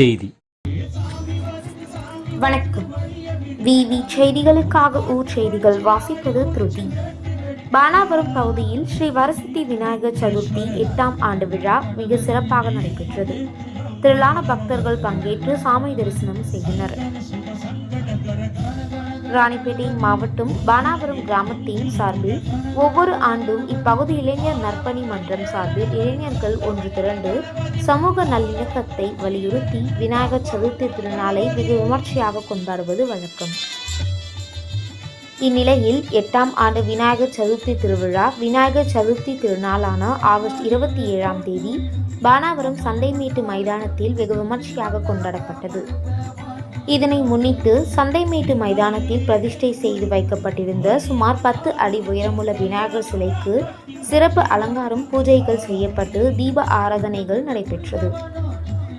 செய்தி. வணக்கம். விவி செய்திகளுக்காக ஊர் செய்திகள் வாசிப்பது திருதி. பானாபுரம் பகுதியில் ஸ்ரீ வரசித்தி விநாயகர் சதுர்த்தி எட்டாம் ஆண்டு விழா மிக சிறப்பாக நடைபெற்றது. திரளான பக்தர்கள் பங்கேற்று சாமி தரிசனம் செய்தனர். ராணிப்பேட்டை மாவட்டம் பானாபுரம் கிராமத்தின் சார்பில் ஒவ்வொரு ஆண்டும் இப்பகுதி இளைஞர் நற்பணி மன்றம் சார்பில் இளைஞர்கள் ஒன்று திரண்டு சமூக நல்லிணக்கத்தை வலியுறுத்தி விநாயகர் சதுர்த்தி திருநாளை வெகு விமர்சையாக கொண்டாடுவது வழக்கம். இந்நிலையில் எட்டாம் ஆண்டு விநாயகர் சதுர்த்தி திருவிழா விநாயகர் சதுர்த்தி திருநாளான ஆகஸ்ட் இருபத்தி ஏழாம் தேதி பானாவரம் சந்தைமேட்டு மைதானத்தில் வெகு விமர்சையாக கொண்டாடப்பட்டது. இதனை முன்னிட்டு சந்தைமேட்டு மைதானத்தில் பிரதிஷ்டை செய்து வைக்கப்பட்டிருந்த சுமார் பத்து அடி உயரமுள்ள விநாயகர் சிலைக்கு சிறப்பு அலங்காரம் பூஜைகள் செய்யப்பட்டு தீப ஆராதனைகள் நடைபெற்றது.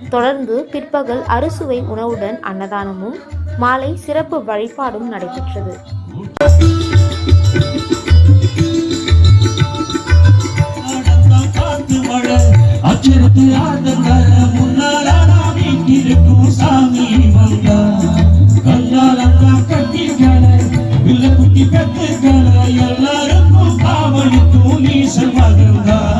தொடர்ந்து பிற்பகல் அறுசுவை உணவுடன் அன்னதானமும் மாலை சிறப்பு வழிபாடும் நடைபெற்றது. ஆடத்தான் காத்து கருத்துக்களை எல்லாருக்கும் காவலுக்கும் நீ மகந்தா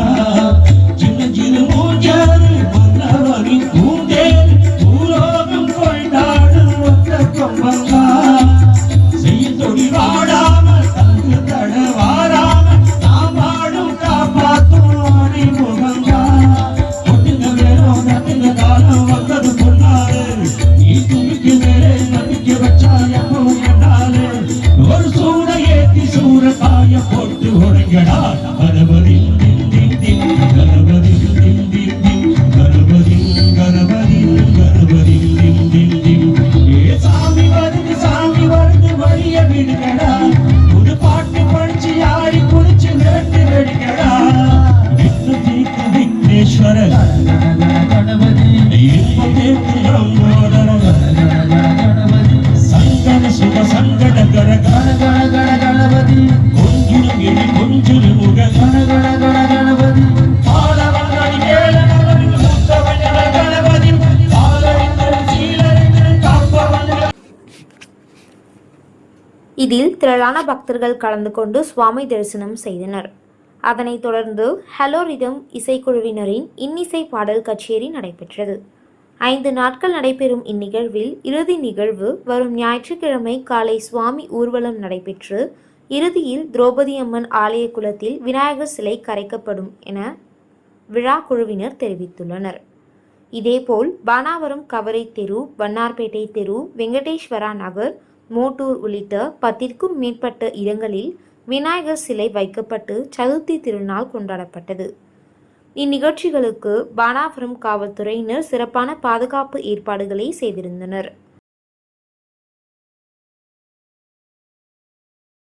இதில் திரளான பக்தர்கள் கலந்து கொண்டு சுவாமி தரிசனம் செய்தனர். அதனைத் தொடர்ந்து ஹலோ ரிதம் இசைக்குழுவினரின் இன்னிசை பாடல் கச்சேரி நடைபெற்றது. ஐந்து நாட்கள் நடைபெறும் இந்நிகழ்வில் இறுதி நிகழ்வு வரும் ஞாயிற்றுக்கிழமை காலை சுவாமி ஊர்வலம் நடைபெற்று இறுதியில் திரௌபதி அம்மன் ஆலய குளத்தில் விநாயகர் சிலை கரைக்கப்படும் என விழா குழுவினர் தெரிவித்துள்ளனர். இதேபோல் பானாவரம் கவரை தெரு வண்ணார்பேட்டை தெரு வெங்கடேஸ்வரா நகர் மோட்டூர் உள்ளிட்ட பத்திற்கும் மேற்பட்ட இடங்களில் விநாயகர் சிலை வைக்கப்பட்டு சதுர்த்தி திருநாள் கொண்டாடப்பட்டது. இந்நிகழ்ச்சிகளுக்கு பானாபுரம் காவல்துறையினர் சிறப்பான பாதுகாப்பு ஏற்பாடுகளை செய்திருந்தனர்.